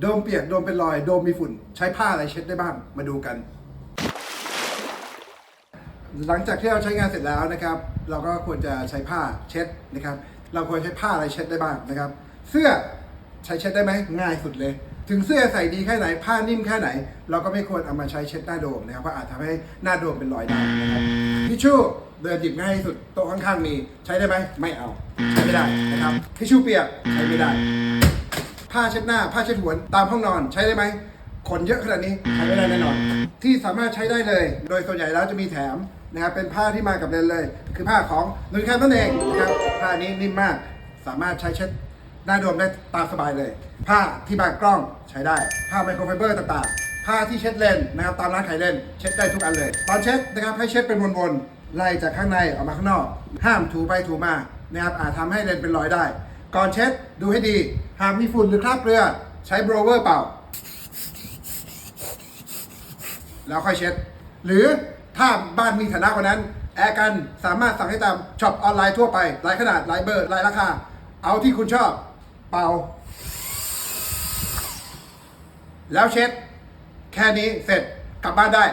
โดมเปียกโดมเป็นรอยโดมมีฝุ่น ใช้ผ้าอะไรเช็ดได้บ้างมาดูกัน หลังจากที่เราใช้งานเสร็จแล้วนะครับ เราก็ควรจะใช้ผ้าเช็ดนะครับ เราควรใช้ผ้าอะไรเช็ดได้บ้างนะครับ เสื้อใช้เช็ดได้ไหมง่ายสุดเลย ถึงเสื้อใส่ดีแค่ไหนผ้านิ่มแค่ไหน เราก็ไม่ควรเอามาใช้เช็ดหน้าโดมนะครับเพราะอาจทำให้หน้าโดมเป็นรอยได้นะครับทิชชู่เดินหยิบง่ายที่สุดโต๊ะข้างๆมีใช้ได้ไหมไม่เอา ใช้ไม่ได้นะครับทิชชู่เปียกใช้ไม่ได้ ผ้าเช็ดหน้า ผ้าเช็ดหัวตามห้องนอนใช้ได้ไหมขนเยอะขนาดนี้ใช้ไม่ได้แน่นอน ที่สามารถใช้ได้เลย โดยส่วนใหญ่แล้วจะมีแถมนะครับเป็นผ้าที่มากับเลนเลย คือผ้าของนุนแคมนั่นเองนะครับผ้านี้นิ่มมาก สามารถใช้เช็ดหน้าโดมได้ตามสบายเลย ผ้าที่บางกล้องใช้ได้ ผ้าไมโครไฟเบอร์ต่างๆ ผ้าที่เช็ดเลนนะครับตามร้านขายเลนเช็ดได้ทุกอันเลย ตอนเช็ดนะครับให้เช็ดเป็นวนๆไล่จากข้างในออกมาข้างนอก ห้ามถูไปถูมานะครับอาจทำให้เลนเป็นรอยได้ ก่อนเช็ดดูให้ดี หากมีฝุ่นหรือคราบเกลือใช้โบรเวอร์เป่า แล้วค่อยเช็ด หรือถ้าบ้านมีฐานะกว่านั้น แอร์กันสามารถสั่งให้ตามช็อปออนไลน์ทั่วไป หลายขนาด หลายเบอร์ หลายราคา เอาที่คุณชอบ เป่า แล้วเช็ด แค่นี้เสร็จกลับบ้านได้